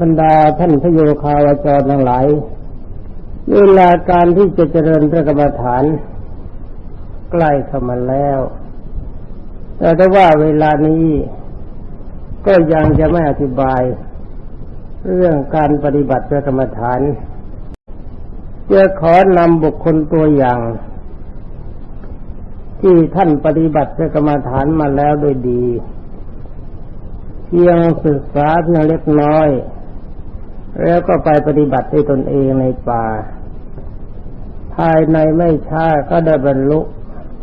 บรรดาท่านพระโยคาวาจรทั้งหลาย เวลาการที่จะเจริญพระกรรมฐานใกล้เข้ามาแล้ว แต่ถ้ว่าเวลานี้ก็ยังจะไม่อธิบาย เรื่องการปฏิบัติพระกรรมฐานจะขอนำบุคคลตัวอย่าง ที่ท่านปฏิบัติพระกรรมฐานมาแล้วโดยดี ยงศึกษาเพียงเล็กน้อย แล้วก็ไปปฏิบัติด้วยตนเองในป่า ภายในไม่ช้าก็ได้บรรลุ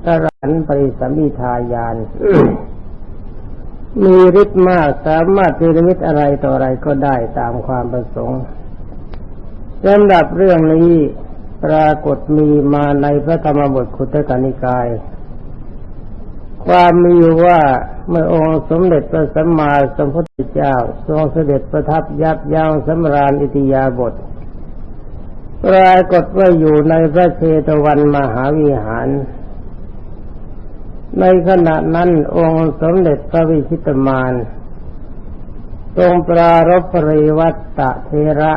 ตรันปริสัมมิทายาน มีฤทธิ์มากสามารถพิริตอะไรต่ออะไรก็ได้ตามความประสงค์สำหรับเรื่องนี้ปรากฏมีมาในพระธรรมบทคุตกานิกาย ความมีอยู่ว่าเมื่อองค์สมเด็จพระสัมมาสัมพุทธเจ้า ทรงเสด็จประทับยับยั้งสำราญอิติยาบทปรากฏว่าอยู่ในพระเชตวันมหาวิหาร ในขณะนั้นองค์สมเด็จพระวิชิตมารทรงปรารภปริวัตตะเทระ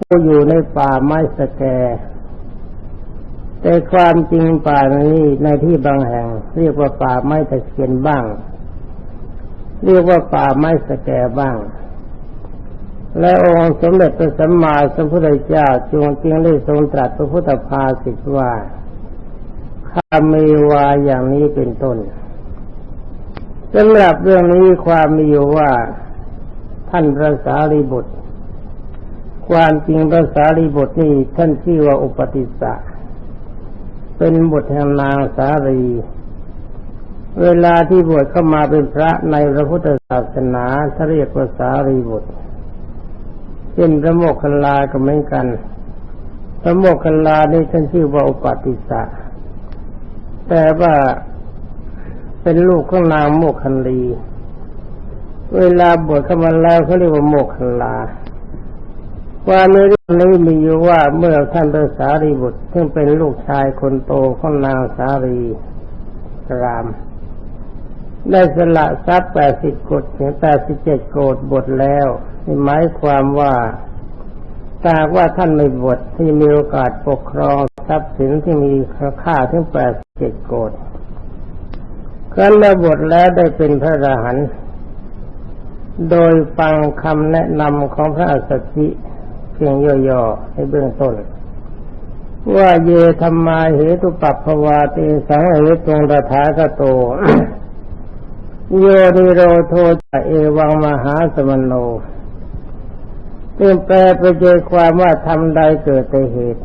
ผู้อยู่ในป่าไม้สแก แต่ความจริงป่านี้ในที่บางแห่ง เรียกว่าป่าไม้ตะเคียนบ้าง เรียกว่าป่าไม้สแกบ้าง และองค์สมเด็จพระสัมมาสัมพุทธเจ้าจงจึงได้ทรงตรัสพระพุทธภาสิตว่าข้ามีวาอย่างนี้เป็นต้นสำหรับเรื่องนี้ความมีอยู่ว่าท่านพระสารีบุตร ความจริงพระสารีบุตรนี่ท่านชื่อว่าอุปติสสะ เป็นบุตรแห่งนางสารี เวลาที่บวชเข้ามาเป็นพระในพระพุทธศาสนาถ้าเรียกว่าสารีบุตรเช่นพระโมคคัลลาก็เหมือนกัน พระโมคคัลลานี่ท่านชื่อว่าอุปติสสะแต่ว่าเป็นลูกของนางโมคคัลลี เวลาบวชเข้ามาแล้วเขาเรียกว่าโมคคัลลา ว่าในเรื่องนี้มีอยู่ว่าเมื่อท่านพระสารีบุตรซึ่งเป็นลูกชายคนโตของนางสารีราม ได้สละทรัพย์แปดสิบกฎถึงแปดสิบเจ็ดโกดบทแล้วหมายความว่าตากว่าท่านไม่บวชที่มีโอกาสปกครองทรัพย์สินที่มีค่าถึงแปดสิบเจ็ดโกดครั้นละบวชแล้วได้เป็นพระอรหันต์โดยฟังคำแนะนำของพระอัสสชิ เพียงย่อๆในเบื้องต้น ว่าเยธรรมาเหตุปัปภวาติสังเหตุงตถาคโต โยนิโรโทจะเอวังมหาสมโนซึ่งแปลไปเจอความว่าทำใดเกิดแต่เหตุ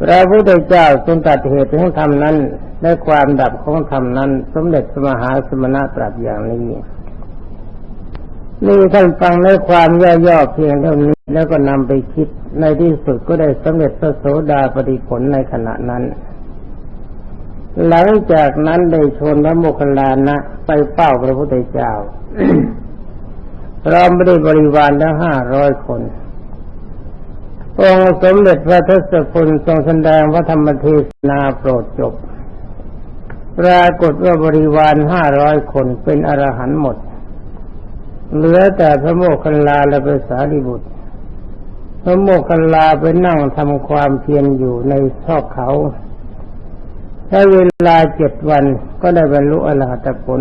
พระพุทธเจ้าทรงตัดเหตุของธรรมนั้นและความดับของธรรมนั้น สมเด็จสมหาสมณะตรัสอย่างนี้ นี่ท่านฟังในความย่อๆเพียงเท่านี้แล้วก็นำไปคิดในที่สุดก็ได้สำเร็จพระโสดาปฏิผลในขณะนั้น หลังจากนั้นได้ชนพระโมคคัลลานะไปเฝ้าพระพุทธเจ้าเราไม่ได้บริวารทั้งห้าร้อยคนองสมเด็จพระทศพลทรงแสดงพระธรรมเทศนาโปรดจบ ปรากฏว่าบริวารห้าร้อยคนเป็นอรหันต์หมด เหลือแต่พระโมคคัลลาและพระสารีบุตร พระโมคคัลลาไปนั่งทำความเพียรอยู่ในชอบเขาใช้เวลาเจ็ดวันก็ได้บรรลุอรหัตผล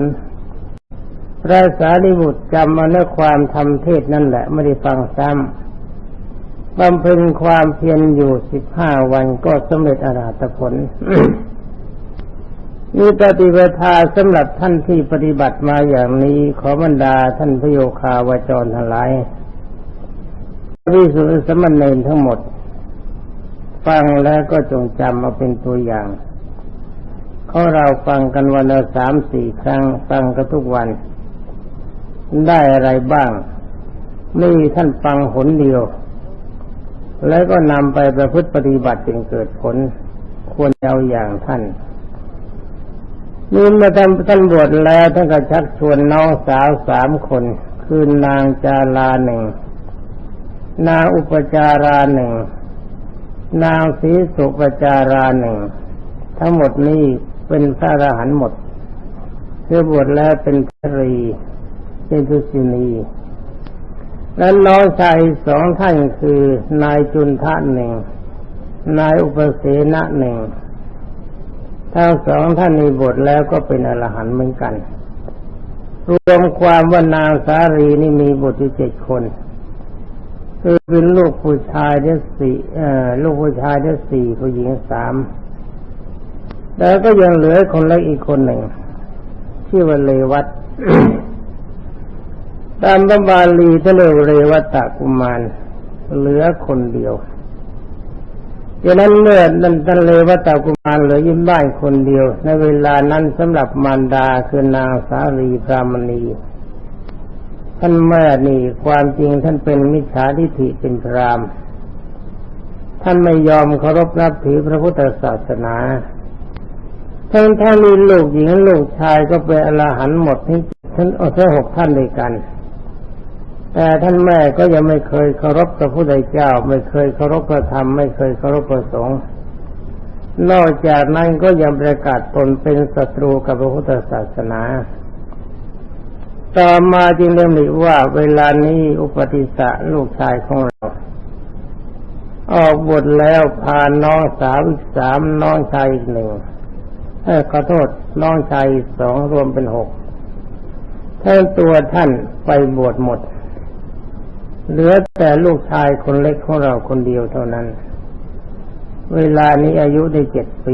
พระสารีบุตรจำเอาเนื้อความทำเทศนั่นแหละไม่ได้ฟังซ้ำบำเพ็ญความเพียรอยู่สิบห้าวันก็สำเร็จอรหัตผล มีปฏิปทาสำหรับท่านที่ปฏิบัติมาอย่างนี้ขอบรรดาท่านพโยคาวาจรทั้งหลายวิสุทธิสมณเณรทั้งหมด ฟังแล้วก็จงจำมาเป็นตัวอย่างเขาเราฟังกันวันละสามสี่ครั้งฟังกันทุกวัน ได้อะไรบ้าง นี่ท่านฟังหนเดียว แล้วก็นำไปประพฤติปฏิบัติจึงเกิดผล ควรเอาอย่างท่าน นี่เมื่อท่านท่านบวชแล้วท่านก็ชักชวนน้องสาวสามคน คือนางจาราหนึ่ง นางอุปจาราหนึ่ง นางศรีสุปจาราหนึ่ง ทั้งหมดนี้เป็นพระอรหันต์หมดคือบวชแล้วเป็นพระรีเป็นทุสินีและน้องชายสองท่านคือนายจุนทะหนึ่ง นายอุปเสนะหนึ่ง ทั้งสองท่านในบทแล้วก็เป็นอรหันต์เหมือนกัน รวมความว่านางสารีนี่มีบุตรอยู่เจ็ดคนคือเป็นลูกผู้ชายได้สี่ลูกผู้ชายได้สี่ผู้หญิงสามแล้วก็ยังเหลือคนเล็กอีกคนหนึ่งชื่อว่าเลวัตตามพระบาลีท่านเรียกเรวัตกุมารเหลือคนเดียว ดังนั้นเมื่อนันทันเลวัตกุมารเหลือยิ้มบ้านคนเดียว ในเวลานั้นสำหรับมารดาคือนางสาลีพรามณีท่านแม่นี่ความจริงท่านเป็นมิจฉาทิฏฐิเป็นพรามท่านไม่ยอมเคารพนับถือพระพุทธศาสนาทั้งท่านมีลูกหญิงลูกชายก็เป็นอรหันต์หมดทั้งทั้งอาเสียหกท่านด้วยกัน แต่ท่านแม่ก็ยังไม่เคยเคารพพระพุทธเจ้า ไม่เคยเคารพพระธรรม ไม่เคยเคารพพระสงฆ์นอกจากนั้นก็ยังประกาศตนเป็นศัตรูกับพระพุทธศาสนา ต่อมาจึงเรียกว่าเวลานี้อุปติสะลูกชายของเรา ออกบทแล้วพาน้องสาวอีกสามน้องชายอีกหนึ่งเออขอโทษน้องชายสองรวมเป็นหกทั้งตัวท่านไปบวชหมด เหลือแต่ลูกชายคนเล็กของเราคนเดียวเท่านั้น เวลานี้อายุได้เจ็ดปี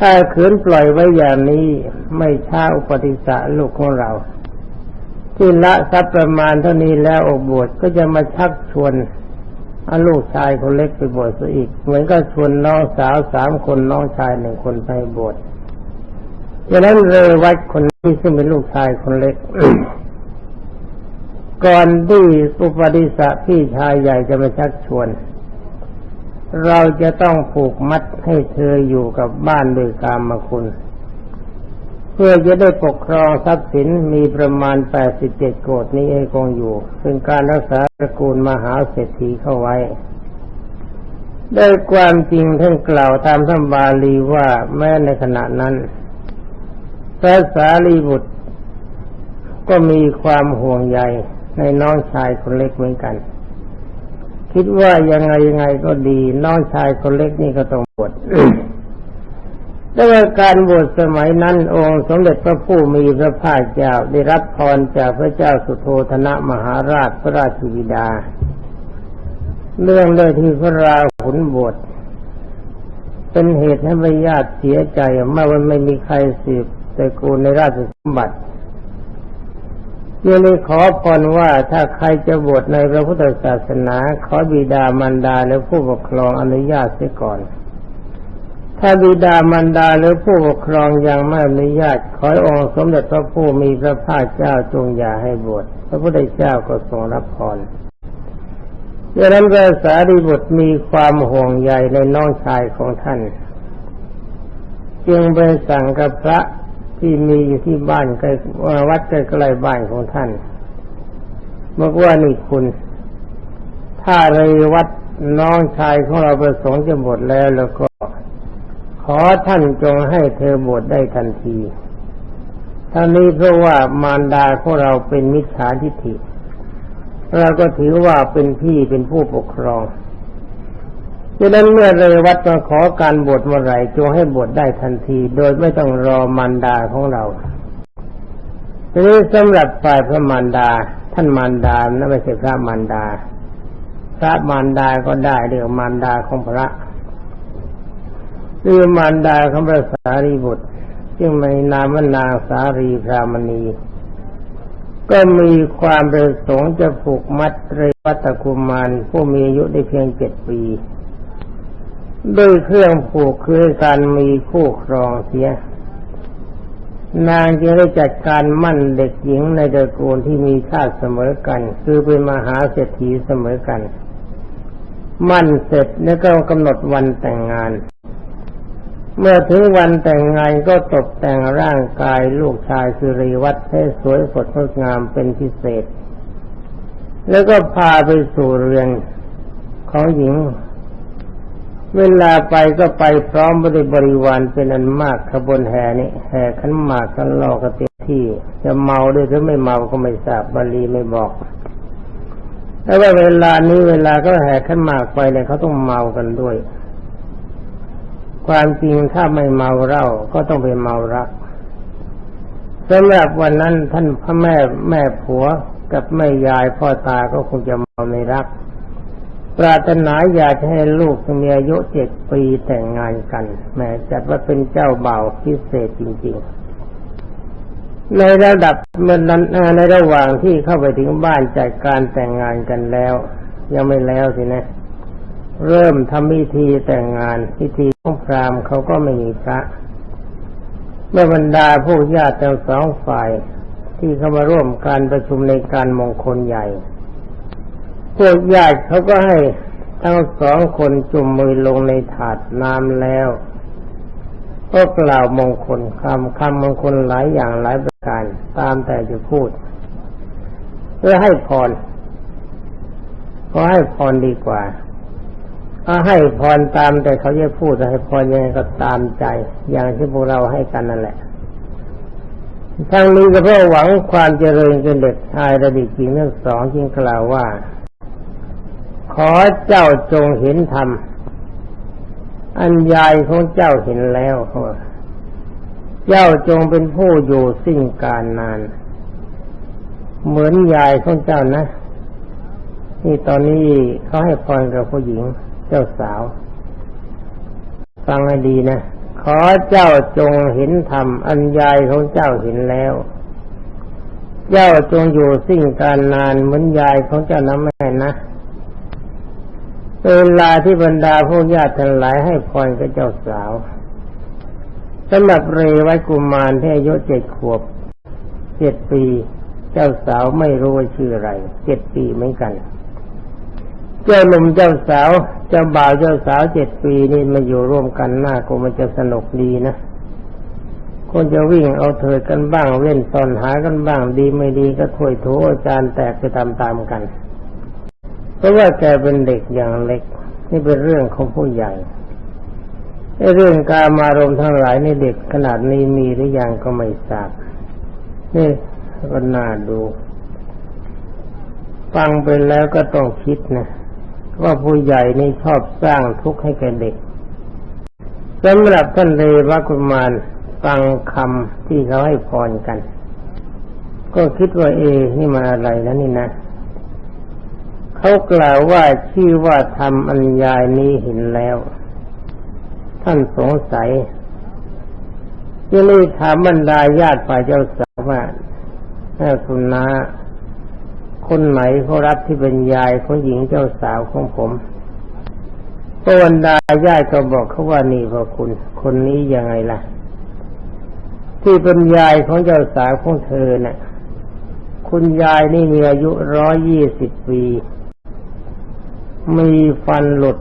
ถ้าขืนปล่อยไว้อย่างนี้ไม่ช้าอุปติสะลูกของเรา ที่ละทรัพย์ประมาณเท่านี้แล้วออกบวชก็จะมาชักชวนเอาลูกชายคนเล็กไปบวชซะอีก เหมือนก็ชวนน้องสาวสามคนน้องชายหนึ่งคนไปบวชดังนั้นเรวัดคนนี้ซึ่งเป็นลูกชายคนเล็ก ก่อนที่อุปติสะพี่ชายใหญ่จะมาชักชวน เราจะต้องผูกมัดให้เธออยู่กับบ้านโดยกามคุณ เพื่อจะได้ปกครองทรัพย์สินมีประมาณ87โกดนี้ให้คงอยู่ เป็นการรักษาตระกูลมหาเศรษฐีเข้าไว้ได้ความจริงท่านกล่าวตามธรรมบาลีว่าแม้ในขณะนั้นพระสารีบุตรก็มีความห่วงใย ในน้องชายคนเล็กเหมือนกัน คิดว่ายังไงยังไงก็ดี น้องชายคนเล็กนี่ก็ต้องบวชแต่ว่าการบวชสมัยนั้น องค์สมเด็จพระผู้มีพระภาคเจ้าได้รับพรจากพระเจ้าสุโธธนะมหาราชพระราชบิดา เรื่องเลยที่พระราหุลบวชเป็นเหตุให้พระญาติเสียใจเมื่อวันไม่มีใครสืบตระกูลในราชสมบัติ ยังเลยขอพรว่าถ้าใครจะบวชในพระพุทธศาสนา ขอบิดามารดาและผู้ปกครองอนุญาตเสียก่อน ถ้าบิดามารดาหรือผู้ปกครองยังไม่อนุญาต ขอองค์สมเด็จพระผู้มีพระภาคเจ้าจงอย่าให้บวชพระพุทธเจ้าก็ทรงรับพรดังนั้นพระสารีบุตรมีความห่วงใยในน้องชายของท่าน จึงไปสั่งกับพระ ที่มีอยู่ที่บ้านใกล้วัดใกล้ๆบ้านของท่านบอกว่านี่คุณ ถ้าเลยวัดน้องชายของเราประสงค์จะบวชแล้วแล้วก็ ขอท่านจงให้เธอบวชได้ทันทีท่านี้เพราะว่ามารดาของเราเป็นมิจฉาทิฏฐิเราก็ถือว่าเป็นพี่เป็นผู้ปกครอง ดังนั้นเมื่อเรวัตมาขอการบวชเมื่อไหร่จงให้บวชได้ทันที โดยไม่ต้องรอมารดาของเราทีนี้สำหรับฝ่ายพระมารดา ท่านมารดานั่นไม่ใช่พระมารดา พระมารดาก็ได้เรียกมารดาของพระหรือมารดาของพระสารีบุตรจึงในนามนางสารีพรามณี ก็มีความประสงค์จะผูกมัดเรวัตกุมารผู้มีอายุได้เพียงเจ็ดปี ด้วยเครื่องผูกคือการมีคู่ครองเสีย นางจึงได้จัดการมั่นเด็กหญิงในตระกูลที่มีชาติเสมอกัน คือเป็นมหาเศรษฐีเสมอกัน มั่นเสร็จแล้วก็กำหนดวันแต่งงาน เมื่อถึงวันแต่งงานก็ตกแต่งร่างกายลูกชายสุริวัตให้สวยสดงดงามเป็นพิเศษ แล้วก็พาไปสู่เรือนของหญิง เวลาไปก็ไปพร้อมบริบริวารเป็นอันมากขบวนแห่นี่แห่ขันหมากกันลอกระเตียที่ จะเมาด้วยหรือไม่เมาก็ไม่ทราบบาลีไม่บอกแต่ว่าเวลานี้เวลาก็แห่ขันหมากไปเนี่ยเขาต้องเมากันด้วย ความจริงถ้าไม่เมาเล้าก็ต้องไปเมารักสำหรับวันนั้นท่านพ่อแม่แม่ผัวกับแม่ยายพ่อตาก็คงจะเมาในรัก ปรารถนาอยากให้ลูกมีอายุเจ็ดปีแต่งงานกันแม้จัดว่าเป็นเจ้าบ่าวพิเศษจริง ๆ ในระดับเมื่อนั้นในระหว่างที่เข้าไปถึงบ้านจัดการแต่งงานกันแล้ว ยังไม่แล้วสินะ เริ่มทำพิธีแต่งงานพิธีของพราหมณ์เขาก็ไม่มีพระเมื่อบรรดาผู้ญาติทั้งสองฝ่ายที่เข้ามาร่วมการประชุมในการมงคลใหญ่ พวกญาติเขาก็ให้ทั้งสองคนจุ่มมือลงในถาดน้ำแล้ว ก็กล่าวมงคลคำคำมงคลหลายอย่างหลายประการตามแต่จะพูด เพื่อให้พรขอให้พรดีกว่าถ้าให้พรตามแต่เขาจะพูดให้พรยังไงก็ตามใจ อย่างที่พวกเราให้กันนั่นแหละทั้งนี้ก็เพื่อหวังความเจริญเป็นเด็กชายระดิหญิงทั้งสองจึงกล่าวว่า ขอเจ้าจงเห็นธรรม อันยายของเจ้าเห็นแล้วเจ้าจงเป็นผู้อยู่สิ้นการนาน เหมือนยายของเจ้านะนี่ตอนนี้เขาให้พรกับผู้หญิงเจ้าสาว ฟังให้ดีนะ ขอเจ้าจงเห็นธรรม อันยายของเจ้าเห็นแล้ว เจ้าจงอยู่สิ้นการนานเหมือนยายของเจ้านะแม่นะ เวลาที่บรรดาผู้ญาติทั้งหลายให้พรกับเจ้าสาวสำหรับเรวัยกุมารที่อายุเจ็ดขวบเจ็ดปี เจ้าสาวไม่รู้ว่าชื่ออะไรเจ็ดปีเหมือนกัน เจ้าหนุ่มเจ้าสาว เจ้าบ่าวเจ้าสาวเจ็ดปีนี่มาอยู่ร่วมกันหน้าก็มันจะสนุกดีนะคนจะวิ่งเอาเถิดกันบ้างเว้นตอนหากันบ้างดีไม่ดีก็ถ้วยโถอาจารย์แตกไปตามๆกัน ราะว่าแกเป็นเด็กอย่างเล็ก นี่เป็นเรื่องของผู้ใหญ่เรื่องการมารมทั้งหลายในเด็กขนาดนี้มีหรือยังก็ไม่ทราบนี่ก็น่าดู ฟังไปแล้วก็ต้องคิดนะว่าผู้ใหญ่นี่ชอบสร้างทุกข์ให้แก่เด็กสำหรับท่านเรวกุมารฟังคำที่เขาให้พรกัน ก็คิดว่าเอ นี่มาอะไรนะนี่นะ เขากล่าวว่าชื่อว่าทำอัญญายนี้เห็นแล้ว ท่านสงสัยที่นี่ถามบรรดาญาติฝ่ายเจ้าสาวว่าถ้าคุณนาคนไหนเขารับที่เป็นยายของหญิงเจ้าสาวของผมก็บรรดาญาติก็บอกเขาว่านี่พอคุณ คนนี้ยังไงล่ะ ที่เป็นยายของเจ้าสาวของเธอเนะ่ะ คุณยายนี่มีอายุร้อยยี่สิบปี มีฟันหลุด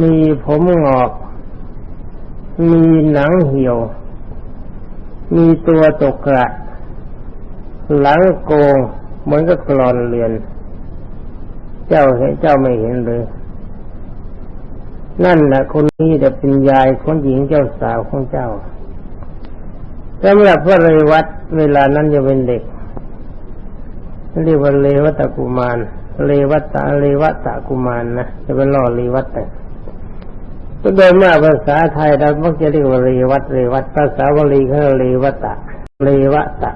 มีผมงอก มีหนังเหี่ยว มีตัวตกกระ หลังโกงเหมือนกับกรอนเรือน เจ้าเห็นเจ้าไม่เห็นเลยนั่นแหละคนนี้จะเป็นยายคนหญิงเจ้าสาวของเจ้าสำหรับพระเรวัตเวลานั้นยังเป็นเด็กเรียกว่าเลวัตกุมาร เลวัตตาเลวัตตกุมารนะจะเป็นล่อเลวัตแต่โดยมากภาษาไทยเรามักจะเรียกว่าเรวัตเรวัตภาษาวลีเขาเรวัตะเรวัตะ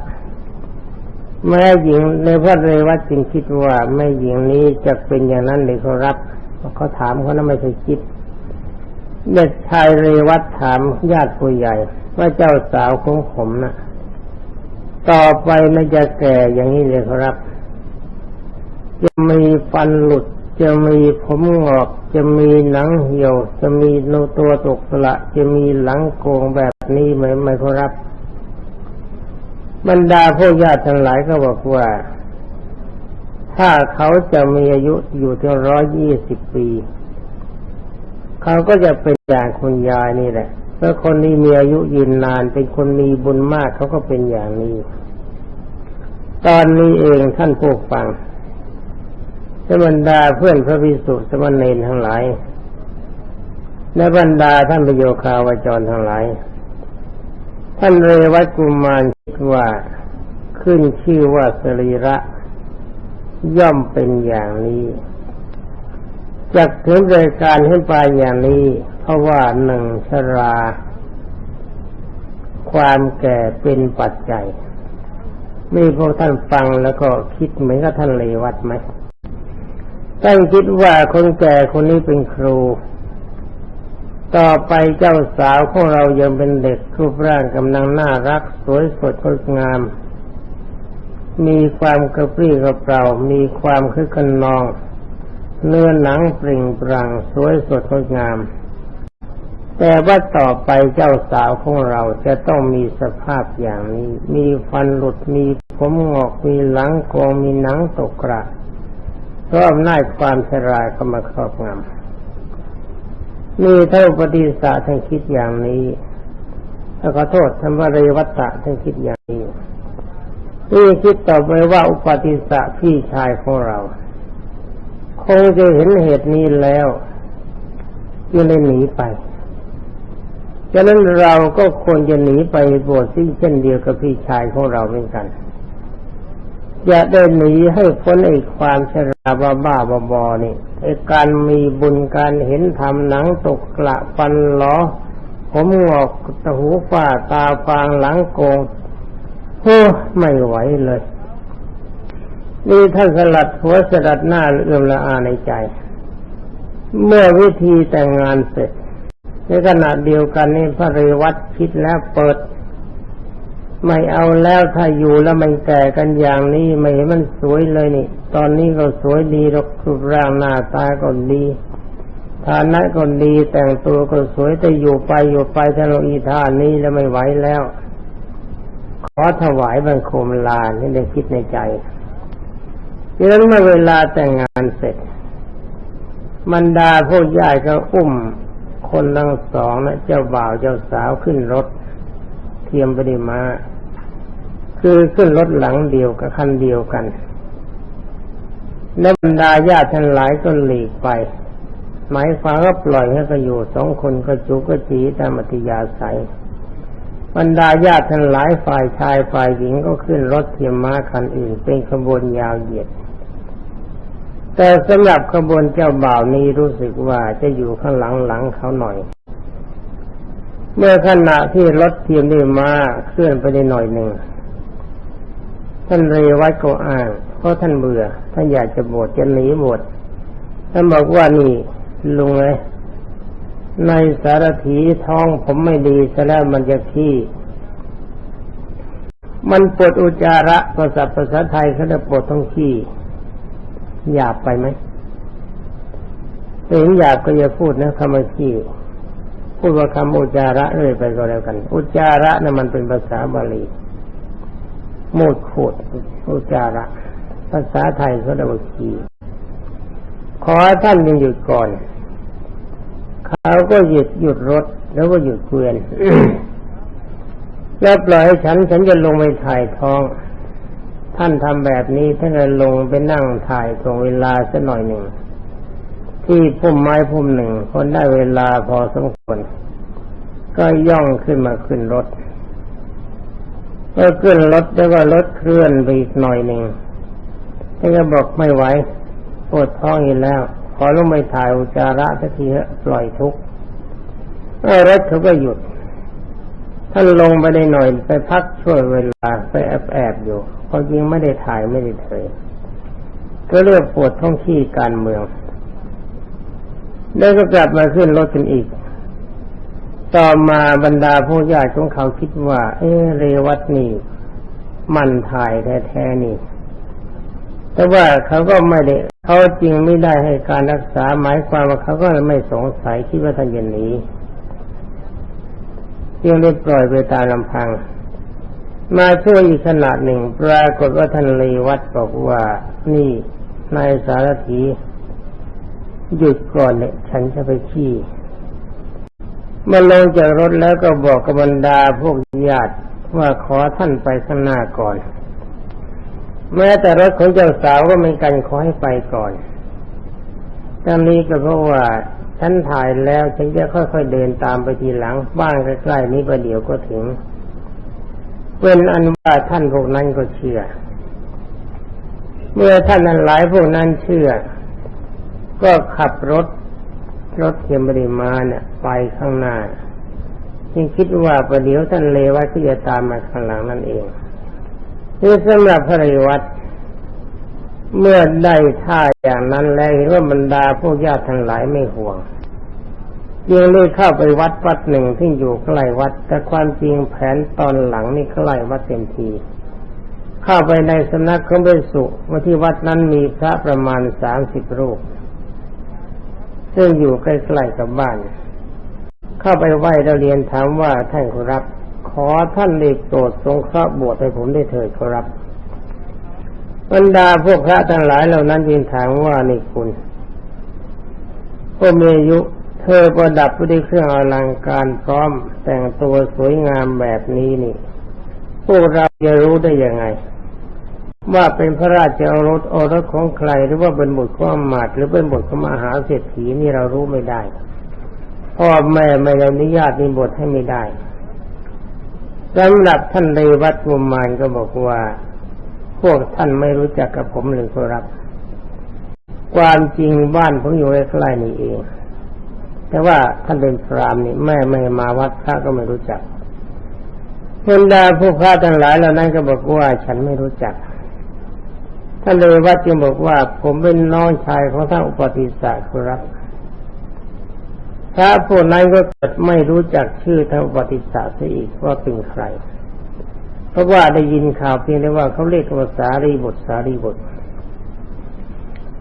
แม่หญิงในพระเรวัตจึงคิดว่าแม่หญิงนี้จะเป็นอย่างนั้นเลยเขารับเขาถามเขานั้นไม่ใช่คิดเด็กชายเรวัตถามญาติผู้ใหญ่ ว่าเจ้าสาวของผมนะ่ะ ต่อไปมันจะแก่อย่างนี้เลยครับ จะมีฟันหลุด จะมีผมงอก จะมีหนังเหี่ยว จะมีโนตัวตกสละ จะมีหลังโกงแบบนี้ไหมไม่ครับ บรรดาพวกญาติทั้งหลายก็บอกว่า ถ้าเขาจะมีอายุอยู่ถึงร้อยยี่สิบปี เขาก็จะเป็นอย่างคุณยายนี่แหละเพราคนนี้มีอายุยืนนาน เป็นคนมีบุญมากเขาก็เป็นอย่างนี้ ตอนนี้เองท่านผู้ฟัง และบรรดาเพื่อนพระภิกษุสมณเณรทั้งหลายและบรรดาท่านประโยคาวจรทั้งหลาย ท่านเรวัตกุมารคิดว่าขึ้นชื่อว่าสรีระ ย่อมเป็นอย่างนี้จากถึงรายการให้ไปอย่างนี้ เพราะว่าหนึ่งชรา ความแก่เป็นปัจจัย ไมีพวกท่านฟังแล้วก็คิดเหมือนกับท่านเลวัตไหม ท่านคิดว่าคนแก่คนนี้เป็นครู ต่อไปเจ้าสาวของเรายังเป็นเด็กรูปร่างกำลังน่ารัก สวยสดงดงาม มีความกระปรี้กระเปร่า มีความคึกขนอง เนื้อหนังปริ่งปรังสวยสดงดงาม แต่ว่าต่อไปเจ้าสาวของเราจะต้องมีสภาพอย่างนี้ มีฟันหลุด มีผมงอก มีหลังโกงมีหนังตกกระ เพราะอำนาจความชราเข้ามาครอบงำมีเท่าปฏิสาท่านคิดอย่างนี้ถ้าขอโทษท่านว่าเรวัตตะท่านคิดอย่างนี้นี่คิดต่อไปว่าอุปติสะพี่ชายของเรา คงจะเห็นเหตุนี้แล้วยังเลยหนีไปฉะนั้นเราก็ควรจะหนีไปบวชซิ่งเช่นเดียวกับพี่ชายของเราเหมือนกัน อย่าได้หนีให้พ้นไอ้ความชราบ้าบ้าบอนี่ไอ้การมีบุญการเห็นธรรมหนังตกกระฟันหลอผมงอกตะหูฝ้าตาฟางหลังโกงโอ้ไม่ไหวเลยนี่ท่านสลัดหัวสลัดหน้าเอื้อมละอาในใจ เมื่อวิธีแต่งงานเสร็จในขณะเดียวกันนี่พระเรวัตคิดแล้วเปิด ไม่เอาแล้วถ้าอยู่แล้วมันแก่กันอย่างนี้ไม่เห็นมันสวยเลยนี่ ตอนนี้ก็สวยดีรูปร่างหน้าตาก็ดีฐานะก็ดีแต่งตัวก็สวยแต่อยู่ไปอยู่ไปถ้าเราอีท่านี้แล้วไม่ไหวแล้ว ขอถวายบังคมลานี่ได้คิดในใจดังนั้นเมื่อเวลาแต่งงานเสร็จบรรดาพวกญาติก็อุ้มคนทั้งสองนะเจ้าบ่าวเจ้าสาวขึ้นรถ เทียมไปดีมา คือขึ้นรถหลังเดียวกับคันเดียวกัน และบรรดาญาติทั้งหลายก็หลีกไป หมายความว่าปล่อยให้ก็อยู่สองคนก็จุก็จีตามอติยาศัยบรรดาญาติทั้งหลายฝ่ายชายฝ่ายหญิงก็ขึ้นรถเทียมม้าคันอื่นเป็นขบวนยาวเหยียด แต่สำหรับขบวนเจ้าบ่าวนี้รู้สึกว่าจะอยู่ข้างหลังหลังเขาหน่อย เมื่อขณะที่รถเทียมได้มาเคลื่อนไปได้หน่อยหนึ่ง ท่านเรวัตก็อ้างเพราะท่านเบื่อท่านอยากจะบวชจะหนีบวชท่านบอกว่านี่ลุงเลยในสารถีท้องผมไม่ดีซะแล้วมันจะขี้ มันปวดอุจจาระภาษาภาษาไทยเขาจะปวดท้องขี้หยาบไปไหมถึงหยาบก็อย่าพูดนะคำว่าขี้พูดว่าคำอุจาระเรื่อยไปก็แล้วกัน อุจาระนะ่ะมันเป็นภาษาบาลี โมดขูดอุจาระ ภาษาไทยเขาเรียกว่าขีขอท่านยังหยุดก่อน เขาก็หยุดหยุดรถแล้วก็หยุดเกวียนแล้วปล่อยให้ฉันฉันจะลงไปถ่ายท้อง ท่านทำแบบนี้ท่านจะลงไปนั่งถ่ายตรงเวลาสักหน่อยหนึ่ง ที่พุ่มไม้พุ่มหนึ่ง คนได้เวลาพอสมควร ก็ย่องขึ้นมาขึ้นรถ เมื่อขึ้นรถแล้วก็รถเคลื่อนไปอีกหน่อยหนึ่งท่านก็บอกไม่ไหวปวดท้องอีกแล้ว ขอลงไปถ่ายอุจาระสักทีปล่อยทุกข์รถเขาก็หยุด ท่านลงไปได้หน่อยไปพักช่วยเวลาไปแอบแอบอยู่พอจริงไม่ได้ถ่ายไม่ได้เถยก็เลือกปวดท้องขี้การเมือง แล้วก็กลับมาขึ้นรถกันอีก ต่อมาบรรดาผู้ญาติของเขาคิดว่า เออเรวัตนี่มันถ่ายแท้ๆนี่ แต่ว่าเขาก็ไม่ได้เขาจริงไม่ได้ให้การรักษาหมายความว่าเขาก็ไม่สงสัยคิดว่าท่านจะหนีจึงได้ปล่อยไปตามลำพัง มาช่วยอีกขนาดหนึ่ง ปรากฏว่าท่านเลวัตบอกว่านี่นายสารถีหยุดก่อนเนี่ยฉันจะไปขี้ มาลงจากรถแล้วก็บอกกับบรรดาพวกญาติว่าขอท่านไปข้างหน้าก่อน แม้แต่รถของเจ้าสาวก็ไม่กันขอให้ไปก่อนทั้งนี้ก็เพราะว่าฉันถ่ายแล้วฉันจะค่อยๆเดินตามไปทีหลังบ้านใกล้ๆนี้ประเดี๋ยวก็ถึงเป็นอันว่าท่านพวกนั้นก็เชื่อ เมื่อท่านนั้นหลายพวกนั้นเชื่อ ก็ขับรถ รถเทียมบริมาเนี่ยไปข้างหน้าจึงคิดว่าประเดี๋ยวท่านเลวัตก็จะตามมาข้างหลังนั่นเองนี่สำหรับพระเรวัตเมื่อได้ท่าอย่างนั้นแล้วเห็นว่าบรรดาพวกญาติทั้งหลายไม่ห่วงยังได้เข้าไปวัดวัดหนึ่งที่อยู่ใกล้วัด แต่ความจริงแผนตอนหลังนี่ใกล้วัดเต็มที เข้าไปในสำนักของเบสุว่าที่วัดนั้นมีพระประมาณสามสิบรูป ซึ่งอยู่ใกล้ๆกับบ้าน เข้าไปไหว้เราเรียนถามว่าท่านครับ ขอท่านได้โปรดทรงเคราะห์บวชให้ผมได้เถิดครับบรรดาพวกพระทั้งหลายเหล่านั้นยินถามว่านี่คุณพวกมีอายุ เธอประดับด้วยเครื่องอลังการพร้อมแต่งตัวสวยงามแบบนี้นี่ พวกเราจะรู้ได้ยังไง ว่าเป็นพระราชโอรสโอรสของใคร หรือว่าเป็นบุตรของอมาตหรือเป็นบุตรของมหาเศรษฐีนี่เรารู้ไม่ได้ พ่อแม่ไม่อนุญาตมีบทให้ไม่ได้สำหรับท่านเลวัตกุมารก็บอกว่า พวกท่านไม่รู้จักกับผมหรือครับ ความจริงบ้านผมอยู่ใกล้ๆนี่เอง แต่ว่าท่านเป็นพรามนี่แม่ไม่มาวัดพระก็ไม่รู้จักบรรดาผู้พระทั้งหลายเหล่านั้นก็บอกว่าฉันไม่รู้จัก ท่านเลยวัดจึงบอกว่า ผมเป็นน้องชายของท่านอุปติสสะครับพระผู้นั้นก็เกิดไม่รู้จักชื่อท่านอุปติสสะอีกว่าเป็นใคร เพราะว่าได้ยินข่าวเพียงแต่ว่าเขาเรียกว่าสารีบุตรสารีบุตร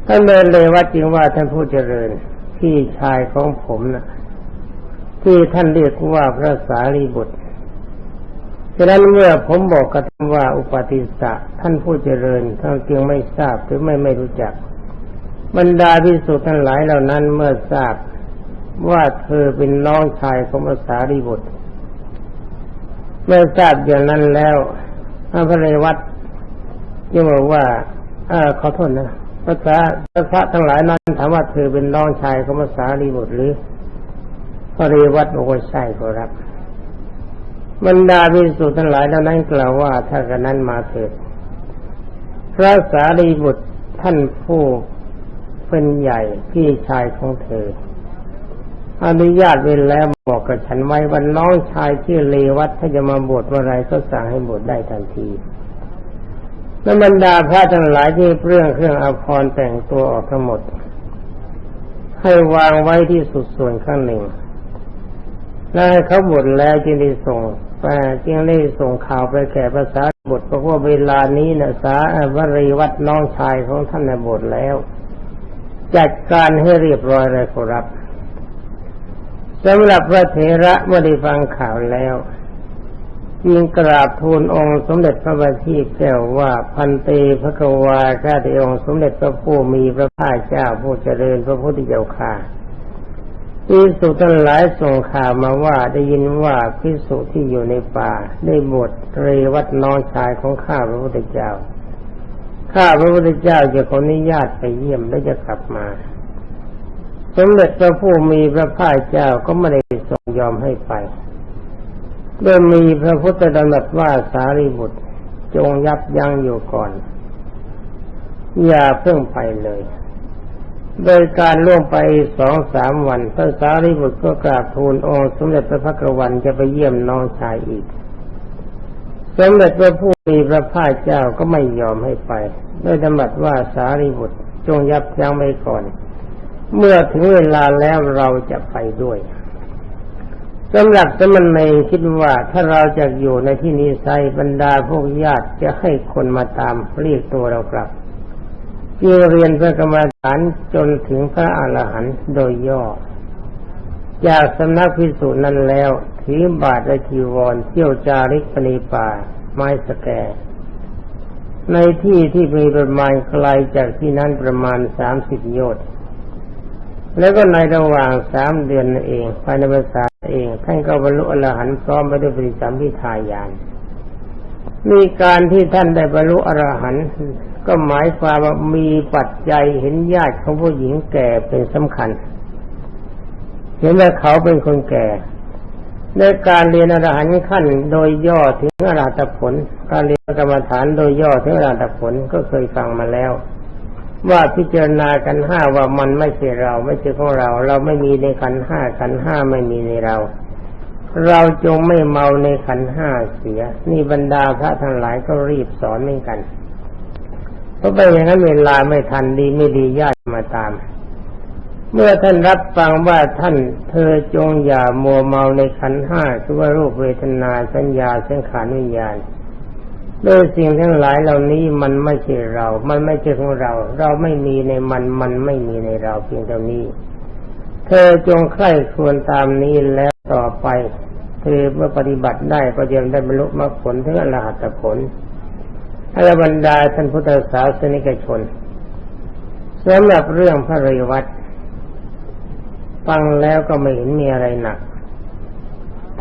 ท่านเลยเลยว่าจริงว่าท่านผู้เจริญพี่ชายของผมนะที่ท่านเรียกว่าพระสารีบุตร ฉะนั้นเมื่อผมบอกกับท่านว่าอุปติสสะท่านผู้เจริญท่านจึงไม่ทราบหรือไม่ไม่รู้จัก บรรดาพิสุทั้งหลายเหล่านั้นเมื่อทราบว่าเธอเป็นน้องชายของพระสารีบุตร เมื่อทราบอย่างนั้นแล้วพระเรวัตยังบอกว่าอขอโทษนะพระพระพระทั้งหลายนั้นถามว่าเธอเป็นน้องชายของพระสารีบุตรหรือพระเรวัตบอกว่าใช่ครับ บรรดาพิสุทั้งหลายเหล่านั้นกล่าวว่าถ้ากระนั้นมาเถิดพระสารีบุตรท่านผู้เป็นใหญ่พี่ชายของเธอ อนุญาตเว้แล้วบอกกับฉันไว้วันน้องชายชื่อเลวัตถ้าจะมาบวชเมื่อไรก็สั่งให้บวชได้ทันทีและบรรดาพระทั้งหลายที่เปลื้องเครื่องอภรรแต่งตัวออกทั้งหมด ให้วางไว้ที่สุดส่วนข้างหนึ่ง แล้วให้เขาบวชแล้วจึงได้ส่ง แต่จึงได้ส่งข่าวไปแก่ภาษาบทเพราะว่าเวลานี้นะสาวรีวัดน้องชายของท่านในบทแล้ว จัดการให้เรียบร้อยเลยครับสำหรับพระเถระเมื่อได้ฟังข่าวแล้วยิงกราบทูลองค์สมเด็จพระบัณฑิตแก้วว่าพันเตพระกวาข้าแต่องค์สมเด็จพระผู้มีพระภาคเจ้าผู้เจริญพระพุทธเจ้าค่ะ พิสุทั้งหลายส่งข่าวมาว่าได้ยินว่าพิสุที่อยู่ในป่า ได้บวชเรวัดน้องชายของข้าพระพุทธเจ้า ข้าพระพุทธเจ้าจะขออนุญาตไปเยี่ยมและจะกลับมา สมเด็จพระผู้มีพระภาคเจ้าก็ไม่ได้ทรงยอมให้ไปโดยมีพระพุทธดำรัสว่าสารีบุตรจงยับยั้งอยู่ก่อน อย่าเพิ่งไปเลย โดยการล่วงไปสองสามวันพระสารีบุตรก็กราบทูลองค์สมเด็จพระพักวันจะไปเยี่ยมน้องชายอีก สมเด็จพระผู้มีพระภาคเจ้าก็ไม่ยอมให้ไปโดยดำรัสว่าสารีบุตรจงยับยั้งไว้ก่อน เมื่อถึงเวลาแล้วเราจะไปด้วยสำหรับสมณเณรคิดว่าถ้าเราจะอยู่ในที่นี้ไซบรรดาพวกญาติจะให้คนมาตามเรียกตัวเรากลับ จึงเรียนพระกรรมฐานจนถึงพระอรหันต์โดยย่อ จากสำนักพิสูจน์นั้นแล้วถือบาทและจีวรเที่ยวจาริกปณีป่า ไม้สแก ในที่ที่มีประมาณไกลจากที่นั้นประมาณสามสิบโยชน์แล้วก็ในระหว่างสามเดือนนั่นเอง ภายในภาษาเอง ท่านก็บรรลุอรหันต์พร้อมไปด้วยปริสัมพิทายาน มีการที่ท่านได้บรรลุอรหันต์ ก็หมายความว่ามีปัจจัยเห็นญาติของผู้หญิงแก่เป็นสำคัญ เห็นว่าเขาเป็นคนแก่ในการเรียนอรหันต์ขั้นโดยย่อถึงอรหัตผล การเรียนกรรมฐานโดยย่อถึงอรหัตผลก็เคยฟังมาแล้ว ว่าพิจารณากันห้าว่ามันไม่ใช่เราไม่ใช่ของเรา เราไม่มีในขันห้าขันห้าไม่มีในเรา เราจงไม่เมาในขันห้าเสีย นี่บรรดาพระทั้งหลายก็รีบสอนเหมือนกัน เพราะไปอย่างนั้นเวลาไม่ทันดีไม่ดีญาติมาตาม เมื่อท่านรับฟังว่าท่านเธอจงอย่ามัวเมาในขันห้าคือว่ารูปเวทนาสัญญาสังขารวิญญาณโดยสิ่งทั้งหลายเหล่านี้มันไม่ใช่เรา มันไม่ใช่ของเรา เราไม่มีในมัน มันไม่มีในเราเพียงเท่านี้ เธอจงใคร่ควรตามนี้แล้วต่อไป เธอเมื่อปฏิบัติได้ก็จะได้บรรลุมรรคผลถึงอรหัตผล อรบรรดาท่านพุทธศาสนิกชนสำหรับเรื่องพระเรวัตฟังแล้วก็ไม่เห็นมีอะไรหนัก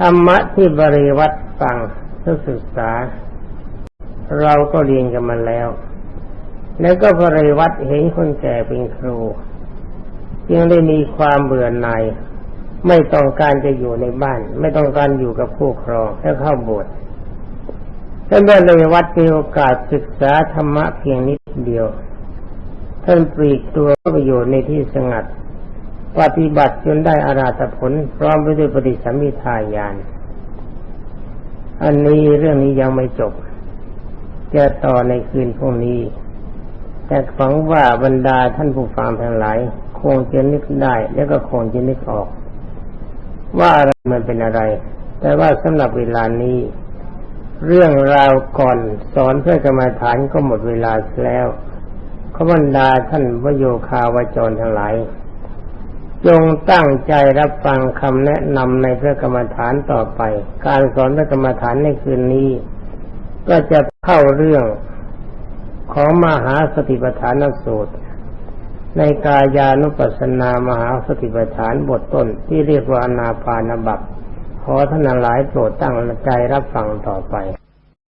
ธรรมะที่บริวัตฟังเพื่อศึกษา เราก็เรียนกันมาแล้ว แล้วก็บริวัตเห็นคนแก่เป็นครูยังได้มีความเบื่อหน่ายไม่ต้องการจะอยู่ในบ้าน ไม่ต้องการอยู่กับผู้ครองแค่เข้าโบสถ์ ท่านได้เลยวัดมีโอกาสศึกษาธรรมะเพียงนิดเดียว ท่านปลีกตัวไปอยู่ในที่สงัด ปฏิบัติจนได้อาราธผล พร้อมไปด้วยปฏิสัมมิทายาน อันนี้เรื่องนี้ยังไม่จบ จะต่อในคืนพรุ่งนี้ แต่ฝังว่าบรรดาท่านผู้ฟังทั้งหลายคงจะนึกได้แล้วก็คงจะนึกออก ว่าอะไรมันเป็นอะไร แต่ว่าสำหรับเวลานี้ เรื่องราวก่อนสอนเพื่อกรรมาฐานก็หมดเวลาแล้วขบรรดาท่านวโยคาวจรทั้งหลาย จงตั้งใจรับฟังคำแนะนำในพระกรรมฐานต่อไป การสอนพระกรรมฐานในคืนนี้ ก็จะเข้าเรื่องของมหาสติปัฏฐานสูตร ในกายานุปัสสนามหาสติปัฏฐานบทต้นที่เรียกว่าอนาปานบัพ ขอท่านหลายโปรดตั้งใจรับฟังต่อไป